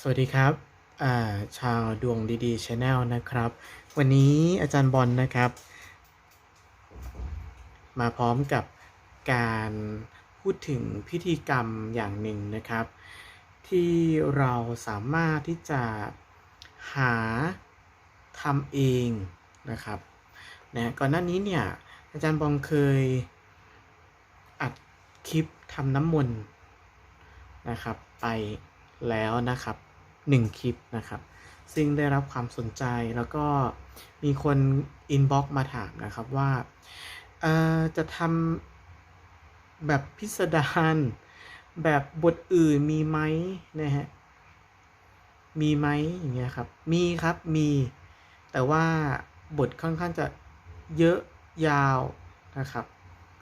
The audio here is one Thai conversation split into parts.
สวัสดีครับาชาวดวงดีๆชาแนลนะครับ วันนี้อาจารย์บอลนะครับ มาพร้อมกับการพูดถึงพิธีกรรมอย่างหนึ่งนะครับ ที่เราสามารถที่จะหาทำเองนะครับนะก่อนหน้านี้เนี่ยอาจารย์บอลเคยอัดคลิปทำน้ำมนต์นะครับไปแล้วนะครับ หนึ่งคลิปนะครับ ซึ่งได้รับความสนใจแล้วก็มีคนอินบ็อกมาถามนะครับว่าจะทำแบบพิสดารแบบบทอื่นมีไหมนะฮะมีไหมอย่างเงี้ยครับ มีครับมี แต่ว่าบทค่อนข้างจะเยอะยาวนะครับ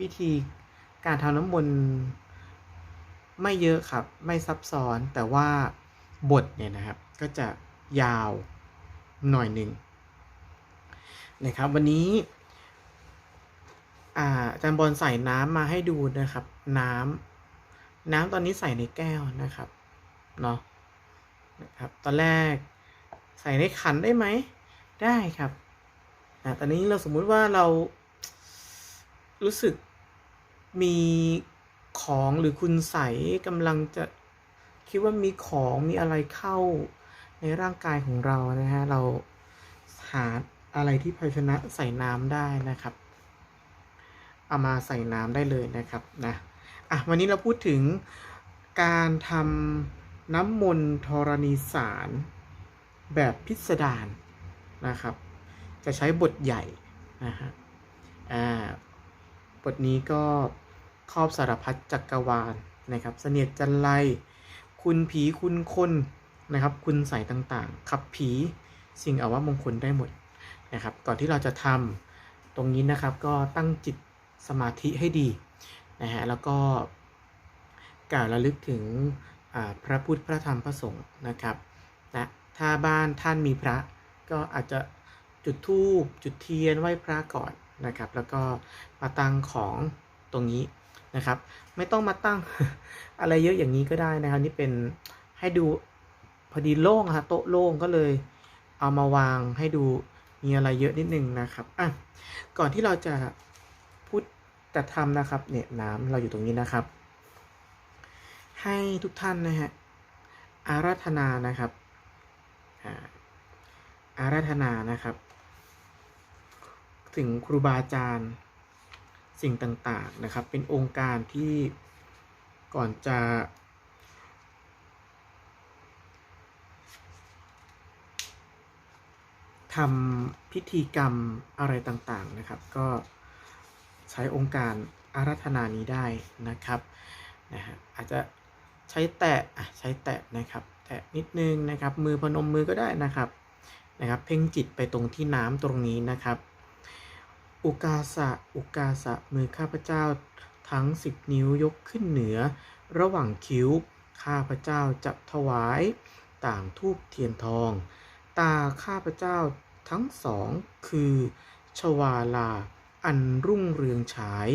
วิธีการทำน้ำมนต์ไม่เยอะครับ ไม่ซับซ้อนแต่ว่า บทเนี่ยนะครับ ก็จะยาวหน่อยหนึ่งนะครับ วันนี้อาจารย์บอลใส่น้ำมาให้ดูนะครับ น้ำน้ำตอนนี้ใส่ในแก้วนะครับเนาะนะครับ ตอนแรกใส่ในขันได้ไหม ได้ครับอ่าตอนนี้เราสมมุติว่าเรารู้สึกมีของหรือคุณใสยกำลังจะ คิดว่ามีของมีอะไรเข้าในร่างกายของเรานะฮะ เราหาอะไรที่ภาชนะใส่น้ำได้นะครับ เอามาใส่น้ำได้เลยนะครับนะอะวันนี้เราพูดถึงการทำน้ำมนต์ธรณีสารแบบพิสดารนะครับ จะใช้บทใหญ่นะฮะอ่าบทนี้ก็ครอบสารพัดจักรวาลนะครับ เสนียดจันไร คุณผีคุณคนนะครับ คุณใส่ต่างๆ ขับผีสิ่งอาวมงคลได้หมดนะครับ ก่อนที่เราจะทำตรงนี้นะครับก็ตั้งจิตสมาธิให้ดีนะฮะแล้วก็กล่าวระลึกถึงพระพุทธพระธรรมพระสงฆ์นะครับนะถ้าบ้านท่านมีพระก็อาจจะจุดธูปจุดเทียนไหว้พระก่อนนะครับ แล้วก็มาตั้งของตรงนี้ นะครับ ไม่ต้องมาตั้งอะไรเยอะอย่างนี้ก็ได้นะครับ นี่เป็นให้ดูพอดีโล่งฮะโต๊ะโล่งก็เลย เอามาวางให้ดูมีอะไรเยอะนิดนึงนะครับอะก่อนที่เราจะพูดแต่ทำนะครับ เนี่ยน้ำเราอยู่ตรงนี้นะครับ ให้ทุกท่านนะฮะอาราธนานะครับอาราธนานะครับ ถึงครูบาอาจารย์ สิ่งต่างๆนะครับ เป็นองค์การที่ก่อนจะ ทำพิธีกรรมอะไรต่างๆนะครับ ก็ใช้องค์การอาราธนานี้ได้นะครับนะฮะอาจจะใช้แตะอะใช้แตะนะครับ แตะนิดนึงนะครับ มือพนมมือก็ได้นะครับนะครับ เพ่งจิตไปตรงที่น้ำตรงนี้นะครับ อุกาสะ อุกาสะ มือข้าพเจ้าทั้ง10นิ้วยกขึ้นเหนือ ระหว่างคิ้ว ข้าพเจ้าจะถวาย ต่างทูบเทียนทอง ตาข้าพเจ้าทั้งสองคือ ชวาลา อันรุ่งเรืองฉาย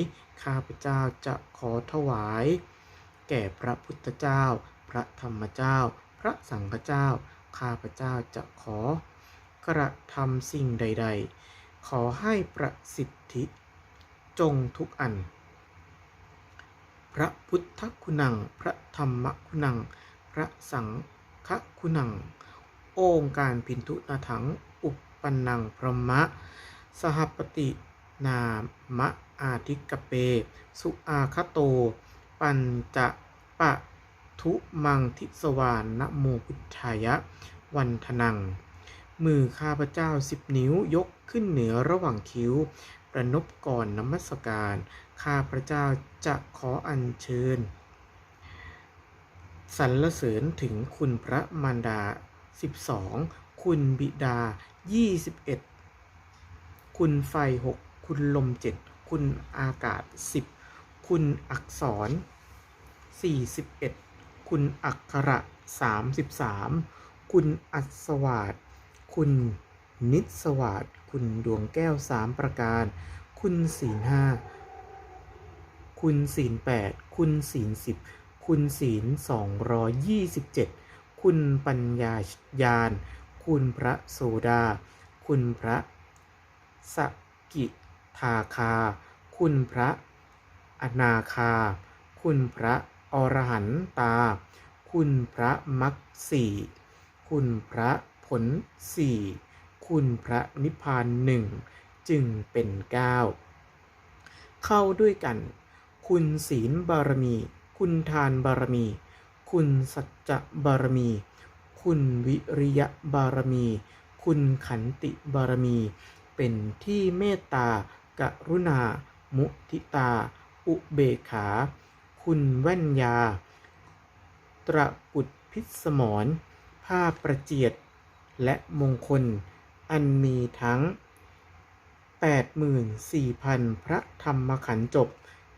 ข้าพเจ้าจะขอถวาย แก่พระพุทธเจ้า พระธรรมเจ้า พระสังฆเจ้า ข้าพเจ้าจะขอกระทำสิ่งใด ๆ ขอให้ประสิทธิ จงทุกอัน พระพุทธคุณัง พระธรรมคุณัง พระสังฆคุณังองค์การพินทุนาถัง อุปปันนังพรหมะ สหปฏินามะอาทิกเป สุอาคโต ปัญจะปะทุมังทิสวานนโมพุทธายะ วันทนัง มือข้าพเจ้าสิบนิ้วยกขึ้นเหนือระหว่างคิ้ว ประนบก่อนนมัสการ ข้าพระเจ้าจะขออัญเชิญสรรเสริญถึงคุณพระมารดา 12 คุณบิดา 21 คุณไฟ 6 คุณลม 7 คุณอากาศ 10 คุณอักษร 41 คุณอักขระ 33 คุณอัศวาด คุณนิสวาดคุณดวงแก้ว3ประการ คุณศีลห้าคุณศีลแปดคุณศีลสิบคุณศีลสองร้อยยี่สิบเจ็ดคุณปัญญาญาณ คุณพระโสดา คุณพระสกิทาคา คุณพระอนาคา คุณพระอรหันตา คุณพระมักสีคุณพระ ผลสี่คุณพระนิพพานหนึ่งจึงเป็นเก้าเข้าด้วยกัน คุณศีลบารมี คุณทานบารมี คุณสัจจะบารมี คุณวิริยะบารมี คุณขันติบารมี เป็นที่เมตตากรุณา มุทิตา อุเบกขา คุณแว่นยา ตระกุดพิสมรผ้าประเจียด และมงคล อันมีทั้ง 84,000 พระธรรมขันธ์จบ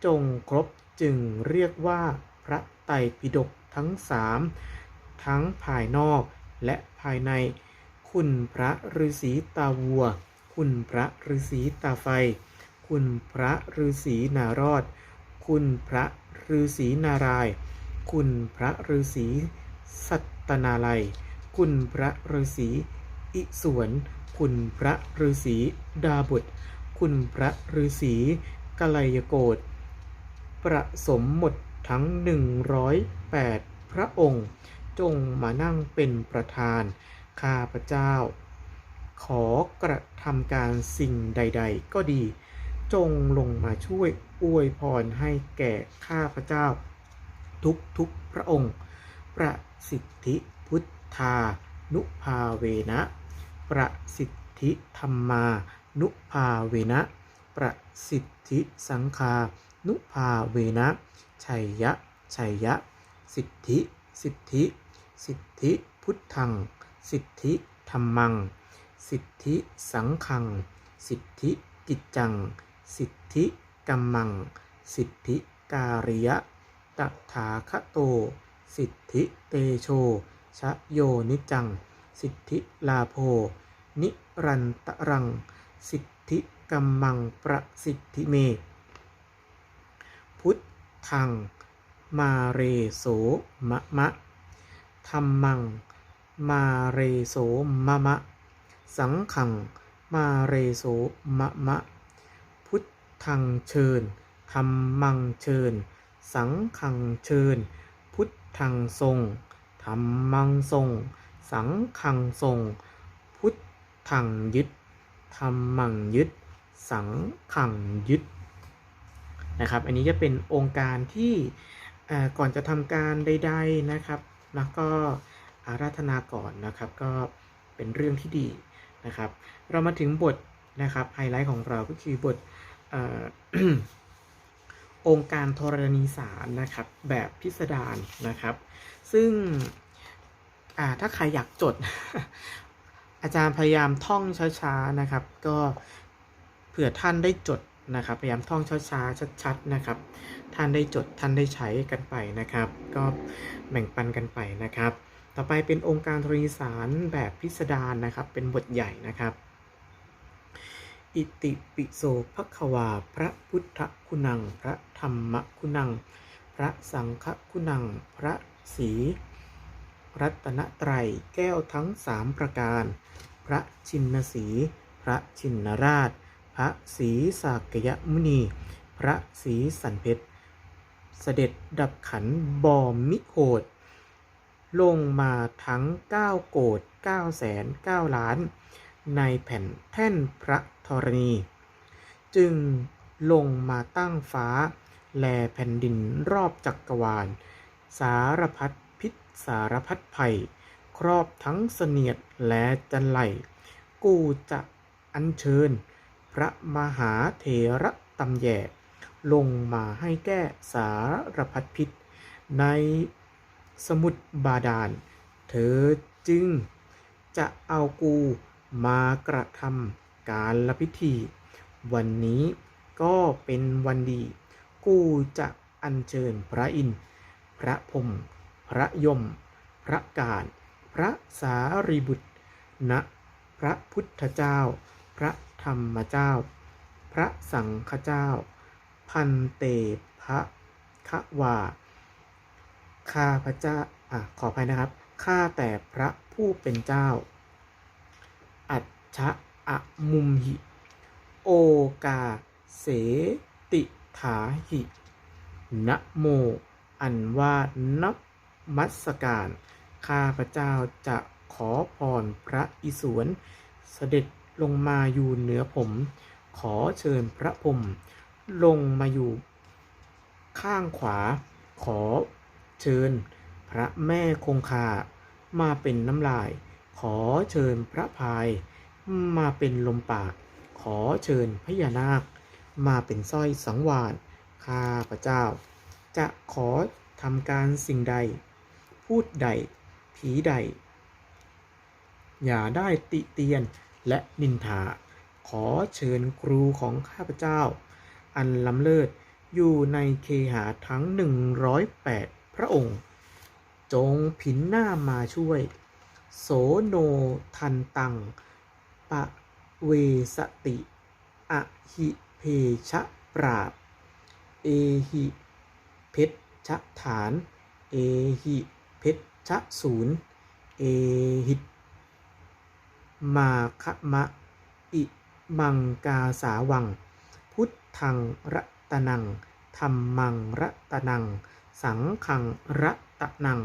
จงครบจึงเรียกว่าพระไตรปิฎกทั้งสามทั้งภายนอกและภายใน คุณพระฤาษีตาวัว คุณพระฤาษีตาไฟ คุณพระฤาษีนารอด คุณพระฤาษีนาราย คุณพระฤาษีสัตนาลัย คุณพระฤาษีอิศวรคุณพระฤาษีดาบทคุณพระฤาษีกัลยโกฏประสมหมดทั้ง 108 พระองค์ จงมานั่งเป็นประธาน ข้าพเจ้า ขอกระทำการสิ่งใด ๆ ก็ดี จงลงมาช่วยอวยพรให้แก่ข้าพเจ้าทุกทุกๆพระองค์ ประสิทธิพุทธานุภาเวนะ ประสิทธิธรรมานุภาเวนะ ประสิทธิสังฆานุภาเวนะ ชัยยะ ชัยยะ สิทธิ สิทธิ สิทธิพุทธัง สิทธิธรรมัง สิทธิสังฆัง สิทธิกิจจัง สิทธิกัมมัง สิทธิการิยะตถาคโต สิทธิเตโช ชะโยนิจัง สิทธิลาโภ นิรันตรัง สิทธิกัมมังประสิทธิเม พุทธัง มาเรโสมะมะธรรมัง มาเรโสมะมะ สังขัง มาเรโสมะมะ พุทธังเชิญธรรมังเชิญ สังขังเชิญ พุทธังทรง ธรรมังทรง สังขังทรง พุทธังยึดธรรมังยึด สังขังยึดนะครับ อันนี้จะเป็นองค์การที่ก่อนจะทำการใด ๆนะครับ แล้วก็อาราธนาก่อนนะครับ ก็เป็นเรื่องที่ดีนะครับ เรามาถึงบทนะครับไฮไลท์ของเราก็คือบท องค์การธรณีสารนะครับ แบบพิสดารนะครับ ซึ่งถ้าใครอยากจด อาจารย์พยายามท่องช้าๆนะครับ ก็เผื่อท่านได้จดนะครับ พยายามท่องช้าๆชัดๆนะครับ ท่านได้จดท่านได้ใช้กันไปนะครับ ก็แบ่งปันกันไปนะครับ ต่อไปเป็นองค์การธรณีสารแบบพิสดารนะครับ เป็นบทใหญ่นะครับ อิติปิโสภควา พระพุทธคุณัง พระธรรมคุณัง พระสังฆคุณัง พระศรีรัตนตรัยแก้วทั้งสามประการ พระชินสี พระชินราช พระศรีสากยมุนี พระศรีสันเพชร เสด็จดับขันบอมมิโหดลงมาทั้ง 9 โกด9แสน9ล้าน ในแผ่นแท่นพระ รณี จึงลงมาตั้งฟ้า แลแผ่นดินรอบจักรวาล สารพัดพิษสารพัดภัย ครอบทั้งเสนียดและจันไหล กูจะอัญเชิญ พระมหาเถระตำแย่ลงมาให้แก้สารพัดพิษ ในสมุทบาดาล เธอจึงจะเอากูมากระทำ การละพิธี วันนี้ก็เป็นวันดี กูจะอัญเชิญพระอินทร์พระพรมพระยม พระการพระสารีบุตรณพระพุทธเจ้า พระธรรมเจ้า พระสังฆเจ้า พันเตพระคะวาข้าพระเจ้าอะขออภัยนะครับ ข้าแต่พระผู้เป็นเจ้า อัจฉะ อะมุมหิ โอกาเสติถาหินะโม อันว่านับมัสการ ข้าพระเจ้าจะขอพรพระอิศวรเสด็จลงมาอยู่เหนือผม ขอเชิญพระพรมลงมาอยู่ข้างขวา ขอเชิญพระแม่คงคา มาเป็นน้ำลาย ขอเชิญพระพาย มาเป็นลมปาก ขอเชิญพญานาค มาเป็นสร้อยสังวานข้าพระเจ้า จะขอทำการสิ่งใด พูดใด ผีใด อย่าได้ติเตียนและนินทา ขอเชิญครูของข้าพเจ้า อันล้ำเลิศอยู่ในเคหาทั้ง 108 พระองค์ จงผินหน้ามาช่วย โสโนทันตัง ปเวสติอหิเพชะปราบ เอหิเพชชะฐาน เอหิเพชชะศูนย์เอหิตมาคะมะ อิมังกาสาวัง พุทธังรัตนังธรรมังรัตนัง สังขังรัตนัง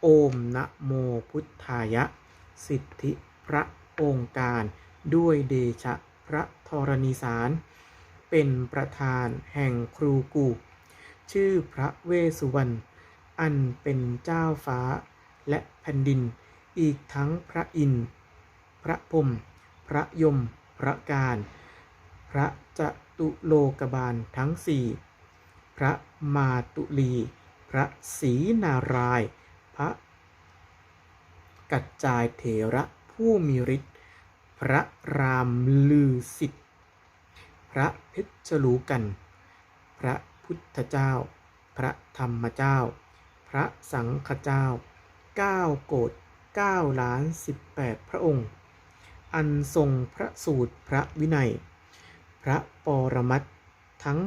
โอมนะโมพุทธายะ สิทธิพระ องค์การ ด้วยเดชะพระธรณีสาร เป็นประธานแห่งครูกู ชื่อพระเวสสุวรรณอันเป็นเจ้าฟ้าและแผ่นดิน อีกทั้งพระอินทร์พระพรมพระยม พระการ พระจตุโลกบาลทั้งสี่พระมาตุลี พระศรีนาราย พระกัจจายเถระ ผู้มีฤทธิ์พระรามลือสิทธิ์พระเพชรลูกัน พระพุทธเจ้า พระธรรมเจ้า พระสังฆเจ้าเก้าโกรธเก้าล้านสิบแปดพระองค์ อันทรงพระสูตรพระวินัย พระปรมัตถ์ทั้ง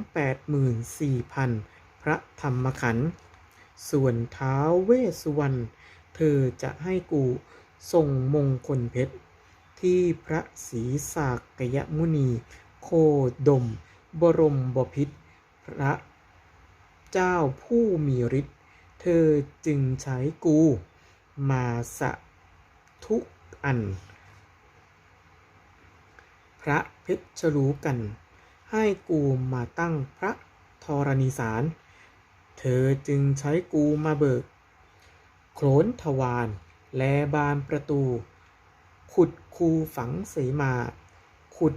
84,000พระธรรมขันธ์ส่วนเท้าเวสสุวรรณเธอจะให้กู ทรงมงคลเพชร ที่พระศรีสากยมุนี โคดม บรมบพิตรพระเจ้าผู้มีฤทธิ์เธอจึงใช้กู มาสะทุกอัน พระเพชรรู้กัน ให้กูมาตั้งพระธรณีสาร เธอจึงใช้กูมาเบิกโขนทวาร แลบานประตู ขุดคูฝังเสมา ขุด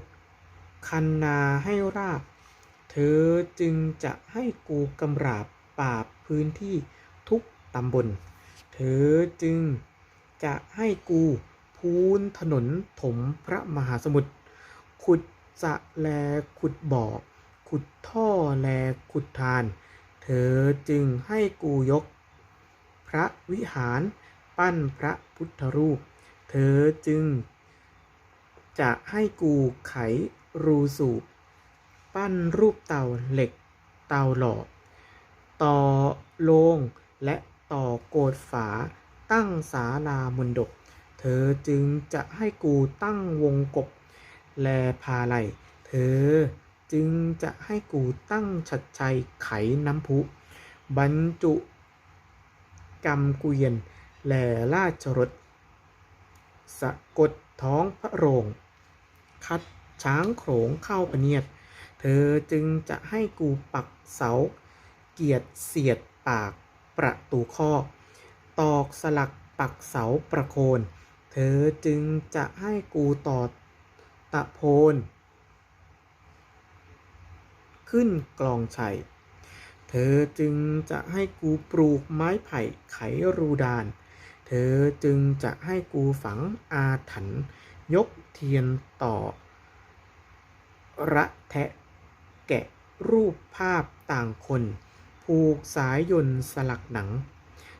คันนาให้ราบ เธอจึงจะให้กูกำราบปราบพื้นที่ทุกตำบล เธอจึงจะให้กูพูนถนนถมพระมหาสมุทร ขุดสะแลขุดบ่อ ขุดท่อแลขุดทาน เธอจึงให้กูยก พระวิหาร ปั้นพระพุทธรูป เธอจึง จะให้กูไขรูสูบ ปั้นรูปเต่าเหล็กเต่าหล่อต่อโลงและต่อโกดฝาตั้งศาลามนดก เธอจึงจะให้กูตั้งวงกบ แลพาไหลเธอจึงจะให้กูตั้งชัดชัยไขน้ำพุ บรรจุกำเกวียน แหล่ราชรถ สะกดท้องพระโรง คัดช้างโขงเข้าพเนียด เธอจึงจะให้กูปักเสา เกียร์เสียดปากประตูข้อ ตอกสลักปักเสาประโคน เธอจึงจะให้กูต่อตะโพน ขึ้นกลองชัย เธอจึงจะให้กูปลูกไม้ไผ่ไขรูดาน อจึงจะให้กูฝังอาถรรพ์ยกเทียนต่อ ระแทะแกะรูปภาพต่างคน ผูกสายยนต์สลักหนัง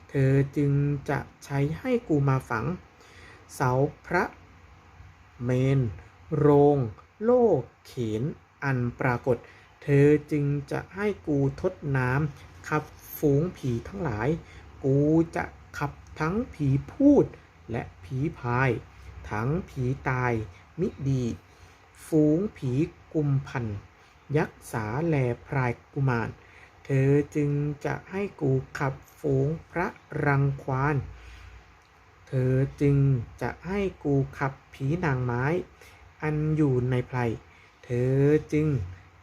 เธอจึงจะใช้ให้กูมาฝัง เสาพระเมน โรง โลกเขนอันปรากฏ เธอจึงจะให้กูทดน้ำขับฝูงผีทั้งหลาย กูจะ ขับทั้งผีพูดและผีพาย ทั้งผีตาย มิดี ฝูงผีกุมพัน ยักษ์สาแลพรายกุมาร เธอจึงจะให้กูขับฝูงพระรังควาน เธอจึงจะให้กูขับผีนางไม้ อันอยู่ในไพร เธอจึง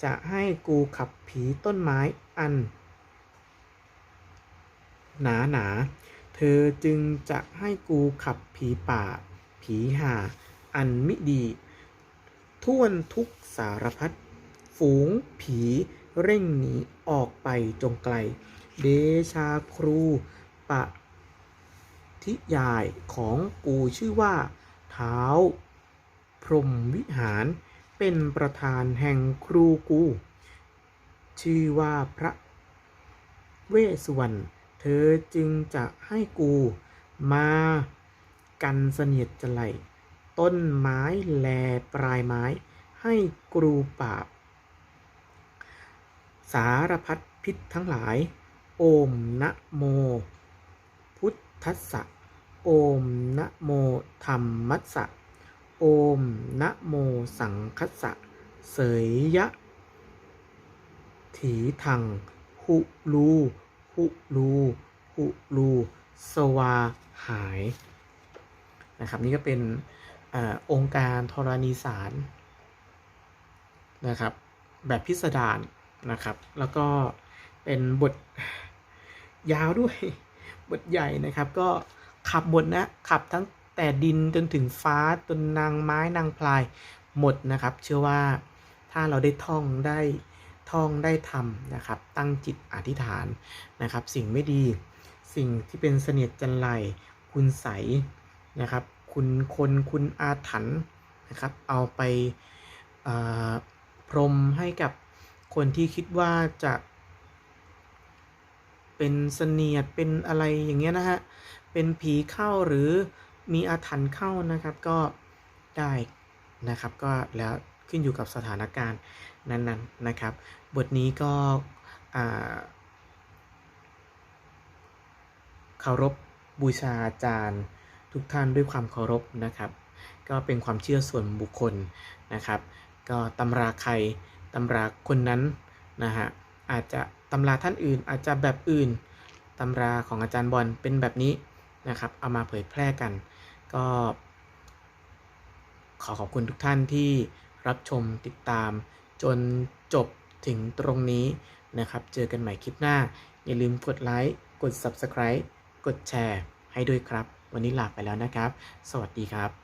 จะให้กูขับผีต้นไม้อัน หนาหนา เธอจึงจะให้กูขับผีป่า ผีห่าอันมิดี ท่วนทุกสารพัด ฝูงผีเร่งหนีออกไปจงไกล เดชาครูปะทิยายของกูชื่อว่าเท้า พรมวิหารเป็นประธานแห่งครูกู ชื่อว่าพระเวสสุวรรณ เธอจึงจะให้กูมากันเสนียดจะไหล ต้นไม้แลปลายไม้ ให้กรูปราบ สารพัดพิษทั้งหลาย โอมนะโม พุทธัสสะโอมนะโมธรรมัสสะโอมนะโมสังคัสสะเสยยะ ถีทังหุลู หุลูหุลูสวาหายนะครับนี่ก็เป็นอองค์การธรณีสารนะครับ แบบพิสดารนะครับ แล้วก็เป็นบทยาวด้วยบทใหญ่นะครับ ก็ขับบทนะขับทั้งแต่ดินจนถึงฟ้าจนนางไม้นางพลายหมดนะครับ เชื่อว่าถ้าเราได้ท่องได้ ท่องได้ทำนะครับ ตั้งจิตอธิษฐานนะครับ สิ่งไม่ดีสิ่งที่เป็นเสนียดจันไรคุณใสนะครับ คุณคนคุณอาถรรพ์นะครับ เอาไปพรมให้กับคนที่คิดว่าจะเป็นเสนียดเป็นอะไรอย่างเงี้ยนะฮะ เป็นผีเข้าหรือมีอาถรรพ์เข้านะครับก็ได้นะครับ ก็แล้วขึ้นอยู่กับสถานการณ์ นั้นๆนนะครับ บทนี้ก็เคารพบูชาอาจารย์ทุกท่านด้วยความเคารพนะครับ ก็เป็นความเชื่อส่วนบุคคลนะครับ ก็ตำราใครตำราคนนั้นนะฮะอาจจะตำราท่านอื่นอาจจะแบบอื่นตำราของอาจารย์บอลเป็นแบบนี้นะครับ เอามาเผยแพร่กัน ก็ขอขอบคุณทุกท่านที่รับชมติดตาม จนจบถึงตรงนี้นะครับ เจอกันใหม่คลิปหน้า อย่าลืมกดไลค์ กด Subscribe กดแชร์ให้ด้วยครับ วันนี้ลาไปแล้วนะครับ สวัสดีครับ